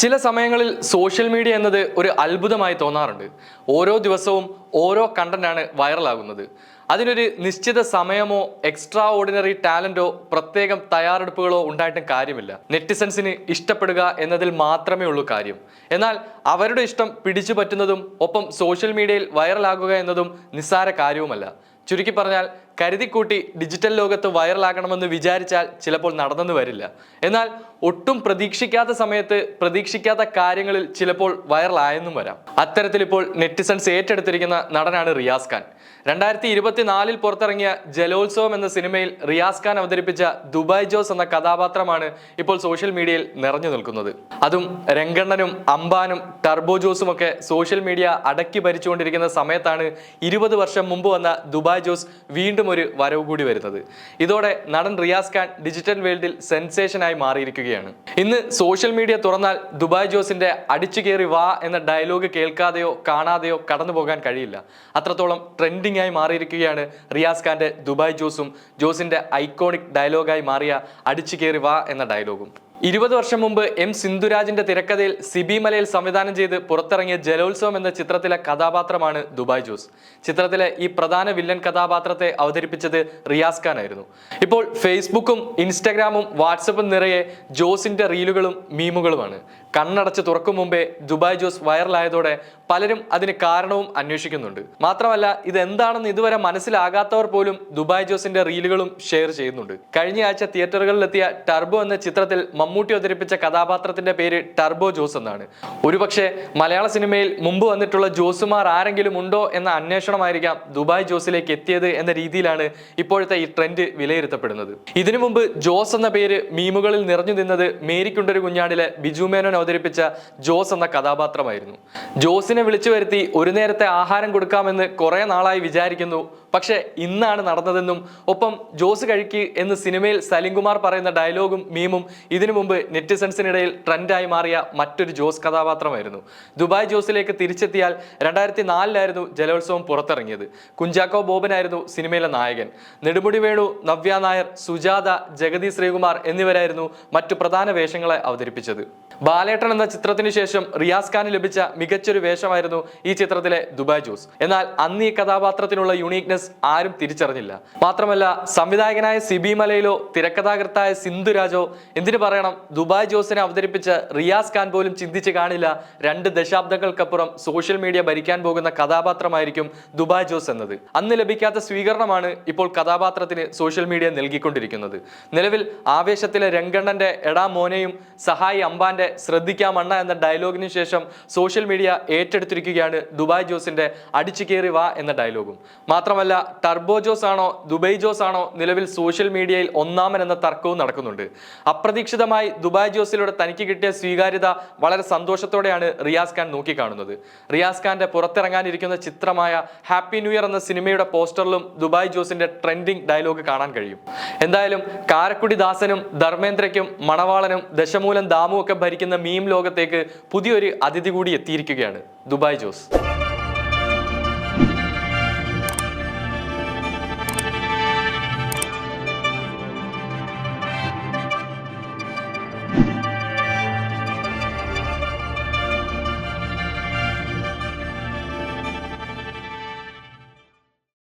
ചില സമയങ്ങളിൽ social media എന്നത് ഒരു അത്ഭുതമായി തോന്നാറുണ്ട്. ഓരോ ദിവസവും ഓരോ കണ്ടന്റാണ് വൈറലാകുന്നത് അതിനൊരു നിശ്ചിത സമയമോ എക്സ്ട്രാ ഓർഡിനറി ടാലന്റോ പ്രത്യേകം തയ്യാറെടുപ്പുകളോ ഉണ്ടായിട്ടും കാര്യമില്ല. നെറ്റിസൻസിന് ഇഷ്ടപ്പെടുക എന്നതിൽ മാത്രമേ ഉള്ളൂ കാര്യം. എന്നാൽ അവരുടെ ഇഷ്ടം പിടിച്ചു പറ്റുന്നതും ഒപ്പം സോഷ്യൽ മീഡിയയിൽ വൈറലാകുക എന്നതും നിസ്സാര കാര്യവുമല്ല. ചുരുക്കി പറഞ്ഞാൽ കരുതിക്കൂട്ടി ഡിജിറ്റൽ ലോകത്ത് വൈറലാകണമെന്ന് വിചാരിച്ചാൽ ചിലപ്പോൾ നടന്നെന്ന് വരില്ല. എന്നാൽ ഒട്ടും പ്രതീക്ഷിക്കാത്ത സമയത്ത് പ്രതീക്ഷിക്കാത്ത കാര്യങ്ങളിൽ ചിലപ്പോൾ വൈറലായെന്നും വരാം. അത്തരത്തിൽ ഇപ്പോൾ നെറ്റിസൺസ് ഏറ്റെടുത്തിരിക്കുന്ന നടനാണ് റിയാസ് ഖാൻ. രണ്ടായിരത്തി ഇരുപത്തിനാലിൽ പുറത്തിറങ്ങിയ ജലോത്സവം എന്ന സിനിമയിൽ റിയാസ് ഖാൻ അവതരിപ്പിച്ച ദുബായ് ജോസ് എന്ന കഥാപാത്രമാണ് ഇപ്പോൾ സോഷ്യൽ മീഡിയയിൽ നിറഞ്ഞു നിൽക്കുന്നത്. അതും രംഗണ്ണനും അംബാനും ടർബോ ജോസും ഒക്കെ സോഷ്യൽ മീഡിയ അടക്കി ഭരിച്ചുകൊണ്ടിരിക്കുന്ന സമയത്താണ് ഇരുപത് വർഷം മുമ്പ് വന്ന ദുബായ് ജോസ് വീണ്ടും ഒരു വരവ് കൂടി വരുന്നത്. ഇതോടെ നടൻ റിയാസ് ഖാൻ ഡിജിറ്റൽ വേൾഡിൽ സെൻസേഷനായി മാറിയിരിക്കുകയാണ്. ഇന്ന് സോഷ്യൽ മീഡിയ തുറന്നാൽ ദുബായ് ജോസിന്റെ അടിച്ചു കയറി വാ എന്ന ഡയലോഗ് കേൾക്കാതെയോ കാണാതെയോ കടന്നു പോകാൻ കഴിയില്ല. അത്രത്തോളം ട്രെൻഡിംഗ് ആയി മാറിയിരിക്കുകയാണ് റിയാസ് ഖാന്റെ ദുബായ് ജോസും ജോസിന്റെ ഐക്കോണിക് ഡയലോഗായി മാറിയ അടിച്ചു കയറി വാ എന്ന ഡയലോഗും. ഇരുപത് വർഷം മുമ്പ് എം സിന്ധുരാജിന്റെ തിരക്കഥയിൽ സിബി മലയിൽ സംവിധാനം ചെയ്ത് പുറത്തിറങ്ങിയ ജലോത്സവം എന്ന ചിത്രത്തിലെ കഥാപാത്രമാണ് ദുബായ് ജോസ്. ചിത്രത്തിലെ ഈ പ്രധാന വില്ലൻ കഥാപാത്രത്തെ അവതരിപ്പിച്ചത് റിയാസ് ഖാൻ ആയിരുന്നു. ഇപ്പോൾ ഫേസ്ബുക്കും ഇൻസ്റ്റഗ്രാമും വാട്സപ്പും നിറയെ ജോസിന്റെ റീലുകളും മീമുകളുമാണ്. കണ്ണടച്ച് തുറക്കും മുമ്പേ ദുബായ് ജോസ് വൈറലായതോടെ പലരും അതിന് കാരണവും അന്വേഷിക്കുന്നുണ്ട്. മാത്രമല്ല ഇത് എന്താണെന്ന് ഇതുവരെ മനസ്സിലാകാത്തവർ പോലും ദുബായ് ജോസിന്റെ റീലുകളും ഷെയർ ചെയ്യുന്നുണ്ട്. കഴിഞ്ഞയാഴ്ച തിയേറ്ററുകളിലെത്തിയ ടർബോ എന്ന ചിത്രത്തിൽ മമ്മൂട്ടി അവതരിപ്പിച്ച കഥാപാത്രത്തിന്റെ പേര് ടർബോ ജോസ് എന്നാണ്. ഒരുപക്ഷെ മലയാള സിനിമയിൽ മുമ്പ് വന്നിട്ടുള്ള ജോസുമാർ ആരെങ്കിലും ഉണ്ടോ എന്ന അന്വേഷണമായിരിക്കാം ദുബായ് ജോസിലേക്ക് എത്തിയത് എന്ന രീതിയിലാണ് ഇപ്പോഴത്തെ ഈ ട്രെൻഡ് വിലയിരുത്തപ്പെടുന്നത്. ഇതിനു മുമ്പ് ജോസ് എന്ന പേര് മീമുകളിൽ നിറഞ്ഞു നിന്നത് മേരിക്കുണ്ടൊരു കുഞ്ഞാടിലെ ബിജു മേനോൻ അവതരിപ്പിച്ച ജോസ് എന്ന കഥാപാത്രമായിരുന്നു. ജോസിനെ വിളിച്ചു വരുത്തി ഒരു നേരത്തെ ആഹാരം കൊടുക്കാമെന്ന് കുറെ നാളായി വിചാരിക്കുന്നു. പക്ഷേ ഇന്നാണ് നടന്നതെന്നും ഒപ്പം ജോസ് കഴിക്ക് എന്ന് സിനിമയിൽ സലിംകുമാർ പറയുന്ന ഡയലോഗും മീമും ഇതിനു മുമ്പ് നെറ്റിസൺസിനിടയിൽ ട്രെൻഡായി മാറിയ മറ്റൊരു ജോസ് കഥാപാത്രമായിരുന്നു. ദുബായ് ജോസിലേക്ക് തിരിച്ചെത്തിയാൽ രണ്ടായിരത്തി നാലിലായിരുന്നു ജലോത്സവം പുറത്തിറങ്ങിയത്. കുഞ്ചാക്കോ ബോബനായിരുന്നു സിനിമയിലെ നായകൻ. നെടുമുടി വേണു നവ്യ നായർ സുജാത ജഗതി ശ്രീകുമാർ എന്നിവരായിരുന്നു മറ്റു പ്രധാന വേഷങ്ങളെ അവതരിപ്പിച്ചത്. ബാലേട്ടൻ എന്ന ചിത്രത്തിന് ശേഷം റിയാസ് ഖാന് ലഭിച്ച മികച്ചൊരു വേഷമായിരുന്നു ഈ ചിത്രത്തിലെ ദുബായ് ജോസ്. എന്നാൽ അന്ന് ഈ കഥാപാത്രത്തിനുള്ള യുണീക്നെസ് ആരും തിരിച്ചറിഞ്ഞില്ല. മാത്രമല്ല സംവിധായകനായ സിബി മലയിലോ തിരക്കഥാകൃത്തായ സിന്ധുരാജോ എന്തിനു പറയണം? ദുബായ് ജോസിനെ അവതരിപ്പിച്ച റിയാസ് ഖാൻ പോലും ചിന്തിച്ച് കാണില്ല. രണ്ട് ദശാബ്ദങ്ങൾക്കപ്പുറം സോഷ്യൽ മീഡിയ ഭരിക്കാൻ പോകുന്ന കഥാപാത്രമായിരിക്കും ദുബായ് ജോസ് എന്നത്. അന്ന് ലഭിക്കാത്ത സ്വീകരണമാണ് ഇപ്പോൾ കഥാപാത്രത്തിന് സോഷ്യൽ മീഡിയ നൽകിക്കൊണ്ടിരിക്കുന്നത്. നിലവിൽ ആവേശത്തിലെ രംഗണ്ണന്റെ എടാ മോനെയും സഹായി അമ്പാന്റെ ശ്രദ്ധിക്കാം അണ്ണ എന്ന ഡയലോഗിന് ശേഷം സോഷ്യൽ മീഡിയ ഏറ്റെടുത്തിരിക്കുകയാണ് ദുബായ് ജോസിന്റെ അടിച്ചു കയറി വാ എന്ന ഡയലോഗും മാത്രമല്ല ടർബോ ജോസ് ആണോ ദുബായ് ജോസ് ആണോ നിലവിൽ സോഷ്യൽ മീഡിയയിൽ ഒന്നാമൻ എന്ന തർക്കവും നടക്കുന്നുണ്ട്. അപ്രതീക്ഷിതമായി ദുബായ് ജോസിലൂടെ തനിക്ക് കിട്ടിയ സ്വീകാര്യത വളരെ സന്തോഷത്തോടെയാണ് റിയാസ് ഖാൻ നോക്കിക്കാണുന്നത്. റിയാസ് ഖാന്റെ പുറത്തിറങ്ങാനിരിക്കുന്ന ചിത്രമായ ഹാപ്പി ന്യൂ ഇയർ എന്ന സിനിമയുടെ പോസ്റ്ററിലും ദുബായ് ജോസിന്റെ ട്രെൻഡിംഗ് ഡയലോഗ് കാണാൻ കഴിയും. എന്തായാലും കാരക്കുടി ദാസനും ധർമ്മേന്ദ്രയ്ക്കും മണവാളനും ദശമൂലം ദാമു ഒക്കെ ഭരിക്കുന്ന മീം ലോകത്തേക്ക് പുതിയൊരു അതിഥി കൂടി എത്തിയിരിക്കുകയാണ് ദുബായ് ജോസ്.